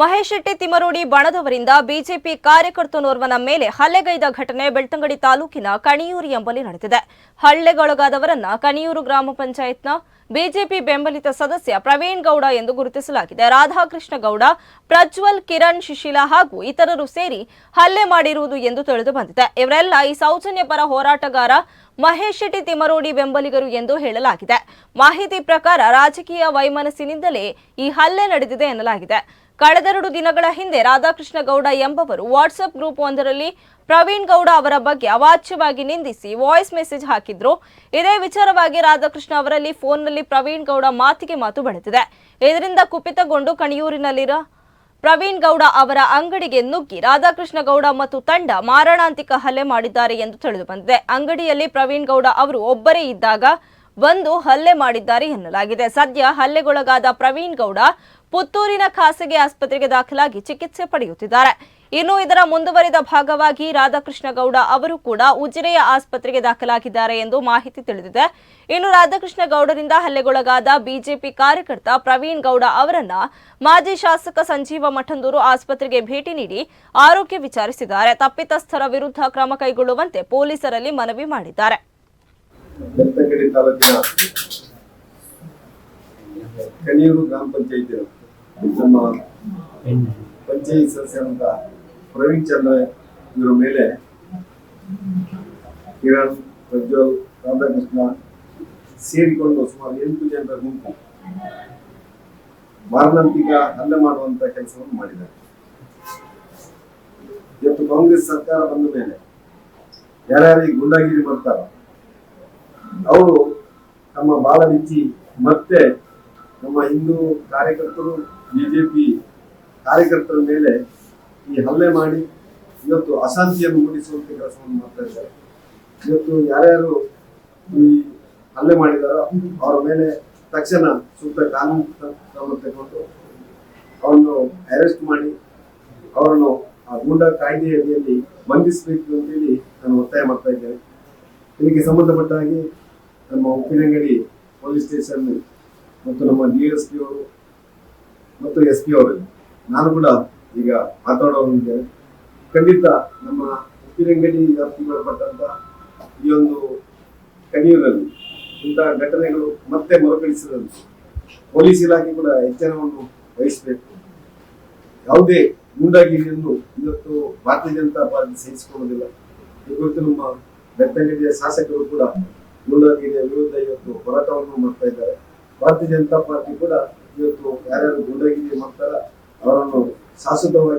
ಮಹೇಶ್ ಶೆಟ್ಟಿ ತಿಮರೋಡಿ ಬಣದವರಿಂದ ಬಿಜೆಪಿ ಕಾರ್ಯಕರ್ತನೋರ್ವನ ಮೇಲೆ ಹಲ್ಲೆಗೈದ ಘಟನೆ ಬೆಳ್ತಂಗಡಿ ತಾಲೂಕಿನ ಕಣಿಯೂರು ಎಂಬಲ್ಲಿ ನಡೆದಿದೆ. ಹಲ್ಲೆಗೊಳಗಾದವರನ್ನ ಕಣಿಯೂರು ಗ್ರಾಮ ಪಂಚಾಯತ್ನ ಬಿಜೆಪಿ ಬೆಂಬಲಿತ ಸದಸ್ಯ ಪ್ರವೀಣ್ ಗೌಡ ಎಂದು ಗುರುತಿಸಲಾಗಿದೆ. ರಾಧಾಕೃಷ್ಣ ಗೌಡ ಪ್ರಜ್ವಲ್ ಕಿರಣ್ ಶಿಶಿಲಾ ಹಾಗೂ ಇತರರು ಸೇರಿ ಹಲ್ಲೆ ಮಾಡಿರುವುದು ಎಂದು ತಿಳಿದು ಬಂದಿದೆ. ಇವರೆಲ್ಲ ಈ ಸೌಜನ್ಯ ಪರ ಹೋರಾಟಗಾರ ಮಹೇಶ್ ಶೆಟ್ಟಿ ತಿಮರೋಡಿ ಬೆಂಬಲಿಗರು ಎಂದು ಹೇಳಲಾಗಿದೆ. ಮಾಹಿತಿ ಪ್ರಕಾರ ರಾಜಕೀಯ ವೈಮನಸ್ಸಿನಿಂದಲೇ ಈ ಹಲ್ಲೆ ನಡೆದಿದೆ ಎನ್ನಲಾಗಿದೆ. ಕಳೆದೆರಡು ದಿನಗಳ ಹಿಂದೆ ರಾಧಾಕೃಷ್ಣ ಗೌಡ ಎಂಬವರು ವಾಟ್ಸಪ್ ಗ್ರೂಪ್ ಒಂದರಲ್ಲಿ ಪ್ರವೀಣ್ ಗೌಡ ಅವರ ಬಗ್ಗೆ ಅವಾಚ್ಯವಾಗಿ ನಿಂದಿಸಿ ವಾಯ್ಸ್ ಮೆಸೇಜ್ ಹಾಕಿದ್ರು. ಇದೇ ವಿಚಾರವಾಗಿ ರಾಧಾಕೃಷ್ಣ ಅವರಲ್ಲಿ ಫೋನ್ನಲ್ಲಿ ಪ್ರವೀಣ್ ಗೌಡ ಮಾತಿಗೆ ಮಾತು ಬೆಳೆದಿದೆ ಇದರಿಂದ ಕುಪಿತಗೊಂಡು ಕಣಿಯೂರಿನಲ್ಲಿರೋ ಪ್ರವೀಣ್ ಗೌಡ ಅವರ ಅಂಗಡಿಗೆ ನುಗ್ಗಿ ರಾಧಾಕೃಷ್ಣ ಗೌಡ ಮತ್ತು ತಂಡ ಮಾರಣಾಂತಿಕ ಹಲ್ಲೆ ಮಾಡಿದ್ದಾರೆ ಎಂದು ತಿಳಿದು ಬಂದಿದೆ ಅಂಗಡಿಯಲ್ಲಿ ಪ್ರವೀಣ್ ಗೌಡ ಅವರು ಒಬ್ಬರೇ ಇದ್ದಾಗ ಬಂದು ಹಲ್ಲೆ ಮಾಡಿದ್ದಾರೆ ಎನ್ನಲಾಗಿದೆ. ಸದ್ಯ ಹಲ್ಲೆಗೊಳಗಾದ ಪ್ರವೀಣ್ ಗೌಡ ಪುತ್ತೂರಿನ ಖಾಸಗಿ ಆಸ್ಪತ್ರೆಗೆ ದಾಖಲಾಗಿ ಚಿಕಿತ್ಸೆ ಪಡೆಯುತ್ತಿದ್ದಾರೆ. ಇನ್ನು ಇದರ ಮುಂದುವರಿದ ಭಾಗವಾಗಿ ರಾಧಾಕೃಷ್ಣ ಗೌಡ ಅವರು ಕೂಡ ಉಜಿರೆಯ ಆಸ್ಪತ್ರೆಗೆ ದಾಖಲಾಗಿದ್ದಾರೆ ಎಂದು ಮಾಹಿತಿ ತಿಳಿದಿದೆ. ಇನ್ನು ರಾಧಾಕೃಷ್ಣ ಗೌಡರಿಂದ ಹಲ್ಲೆಗೊಳಗಾದ ಬಿಜೆಪಿ ಕಾರ್ಯಕರ್ತ ಪ್ರವೀಣ್ ಗೌಡ ಅವರನ್ನ ಮಾಜಿ ಶಾಸಕ ಸಂಜೀವ ಮಠಂದೂರು ಆಸ್ಪತ್ರೆಗೆ ಭೇಟಿ ನೀಡಿ ಆರೋಗ್ಯ ವಿಚಾರಿಸಿದ್ದಾರೆ. ತಪ್ಪಿತಸ್ಥರ ವಿರುದ್ಧ ಕ್ರಮ ಕೈಗೊಳ್ಳುವಂತೆ ಪೊಲೀಸರಲ್ಲಿ ಮನವಿ ಮಾಡಿದ್ದಾರೆ. ಬೆಳ್ತಂಗಡಿ ತಾಲೂಕಿನ ಕಣಿಯೂರು ಗ್ರಾಮ ಪಂಚಾಯತಿ ನಮ್ಮ ಪಂಚಾಯತ್ ಸದಸ್ಯರಂತ ಪ್ರವೀಣ್ ಚಂದ್ರ ಇವರ ಮೇಲೆ ಕಿರಣ್ ಪ್ರಜ್ವಲ್, ರಾಧಾಕೃಷ್ಣ ಸೇರಿಕೊಂಡು ಸುಮಾರು ಎಂಟು ಜನರ ಗುಂಪು ಮಾರಣಾಂತಿಕ ಹಲ್ಲೆ ಮಾಡುವಂತ ಕೆಲಸವನ್ನು ಮಾಡಿದ್ದಾರೆ. ಇವತ್ತು ಕಾಂಗ್ರೆಸ್ ಸರ್ಕಾರ ಬಂದ ಮೇಲೆ ಯಾರ್ಯಾರಿಗೆ ಗುಂಡಾಗಿರಿ ಮಾಡ್ತಾರ ಅವರು ತಮ್ಮ ಬಿಚ್ಚಿ ಮತ್ತೆ ನಮ್ಮ ಹಿಂದೂ ಕಾರ್ಯಕರ್ತರು, ಬಿಜೆಪಿ ಕಾರ್ಯಕರ್ತರ ಮೇಲೆ ಈ ಹಲ್ಲೆ ಮಾಡಿ ಇವತ್ತು ಅಶಾಂತಿಯನ್ನು ಮೂಡಿಸುವಂತ ಕೆಲಸವನ್ನು ಮಾಡ್ತಾ ಇದ್ದಾರೆ. ಇವತ್ತು ಯಾರ್ಯಾರು ಈ ಹಲ್ಲೆ ಮಾಡಿದಾರೋ ಅವರ ಮೇಲೆ ತಕ್ಷಣ ಸೂಕ್ತ ಕಾನೂನು ಕ್ರಮ ತಗೊಂಡು ಅವರನ್ನು ಅರೆಸ್ಟ್ ಮಾಡಿ ಅವರನ್ನು ಆ ಗೂಂಡಾ ಕಾಯ್ದೆಯಲ್ಲಿ ಬಂಧಿಸಬೇಕು ಅಂತೇಳಿ ನಾನು ಒತ್ತಾಯ ಮಾಡ್ತಾ ಇದ್ದೇನೆ. ಇದಕ್ಕೆ ಸಂಬಂಧಪಟ್ಟ ಹಾಗೆ ನಮ್ಮ ಉಪ್ಪಿನಂಗಡಿ ಪೊಲೀಸ್ ಸ್ಟೇಷನ್ ಮತ್ತು ನಮ್ಮ ಡಿ ಎಸ್ ಪಿ ಅವರು ಮತ್ತು ಎಸ್ ಪಿ ಅವರು ನಾನು ಕೂಡ ಈಗ ಮಾತಾಡೋರಿದ್ದೇನೆ ಖಂಡಿತ ನಮ್ಮ ಉಪ್ಪಿನಂಗಡಿ ವ್ಯಾಪ್ತಿಗೆ ಒಳಪಟ್ಟಂತ ಈ ಒಂದು ಕಣಿಯೂರಲ್ಲಿ ಇಂತಹ ಘಟನೆಗಳು ಮತ್ತೆ ಮರುಕಳಿಸದಂತೆ ಪೊಲೀಸ್ ಇಲಾಖೆ ಕೂಡ ಎಚ್ಚರವನ್ನು ವಹಿಸಬೇಕು. ಯಾವುದೇ ಗೂಂಡಾಗಿರಿಯನ್ನು ಇವತ್ತು ಭಾರತೀಯ ಜನತಾ ಪಾರ್ಟಿ ಸಹಿಸಿಕೊಳ್ಳುವುದಿಲ್ಲ. ಈ ನಮ್ಮ ಬೆತ್ತಂಗಡಿಯ ಶಾಸಕರು ಕೂಡ ಗೂಂಡಾಗಿರಿಯ ವಿರುದ್ಧ ಇವತ್ತು ಹೋರಾಟವನ್ನು ಮಾಡ್ತಾ ಇದ್ದಾರೆ. ಭಾರತೀಯ ಜನತಾ ಪಾರ್ಟಿ ಕೂಡ ಇವತ್ತು ಯಾರ್ಯಾರು ಗೂಂಡಾಗಿರಿ ಮಾಡ್ತಾರ, ಅವರನ್ನು ಶಾಶ್ವತವಾಗಿ